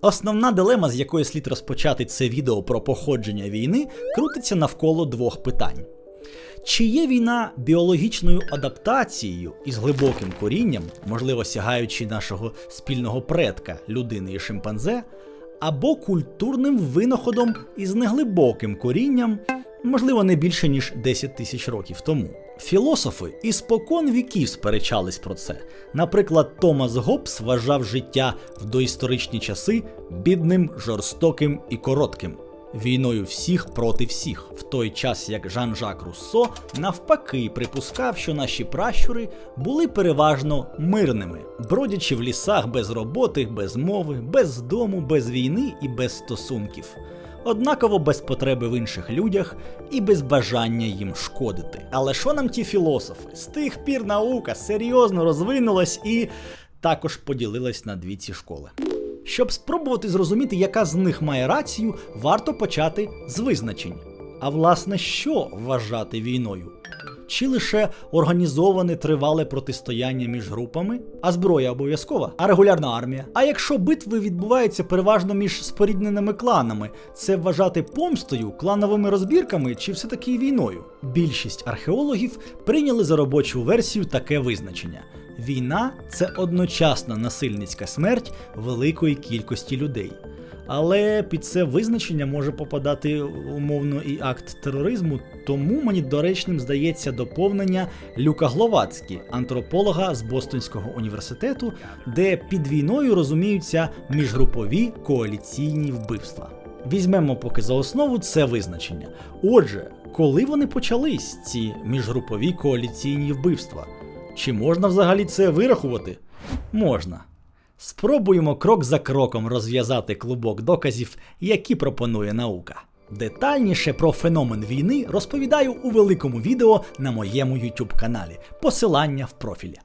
Основна дилема, з якої слід розпочати це відео про походження війни, крутиться навколо двох питань. Чи є війна біологічною адаптацією із глибоким корінням, можливо сягаючи нашого спільного предка людини і шимпанзе, або культурним винаходом із неглибоким корінням, можливо, не більше ніж 10 тисяч років тому? Філософи і спокон віків сперечались про це. Наприклад, Томас Гоббс вважав життя в доісторичні часи бідним, жорстоким і коротким війною всіх проти всіх, в той час як Жан-Жак Руссо навпаки припускав, що наші пращури були переважно мирними, бродячи в лісах без роботи, без мови, без дому, без війни і без стосунків. Однаково без потреби в інших людях і без бажання їм шкодити. Але що нам ті філософи? З тих пір наука серйозно розвинулась і також поділилась на дві ці школи. Щоб спробувати зрозуміти, яка з них має рацію, варто почати з визначень. А власне, що вважати війною? Чи лише організоване тривале протистояння між групами, а зброя обов'язкова, а регулярна армія. А якщо битви відбуваються переважно між спорідненими кланами, це вважати помстою, клановими розбірками чи все-таки війною? Більшість археологів прийняли за робочу версію таке визначення: війна це одночасна насильницька смерть великої кількості людей. Але під це визначення може попадати умовно і акт тероризму, тому мені доречним здається доповнення Люка Гловацькі, антрополога з Бостонського університету, де під війною розуміються міжгрупові коаліційні вбивства. Візьмемо поки за основу це визначення. Отже, коли вони почались, ці міжгрупові коаліційні вбивства? Чи можна взагалі це вирахувати? Можна. Спробуємо крок за кроком розв'язати клубок доказів, які пропонує наука. Детальніше про феномен війни розповідаю у великому відео на моєму YouTube каналі. Посилання в профілі.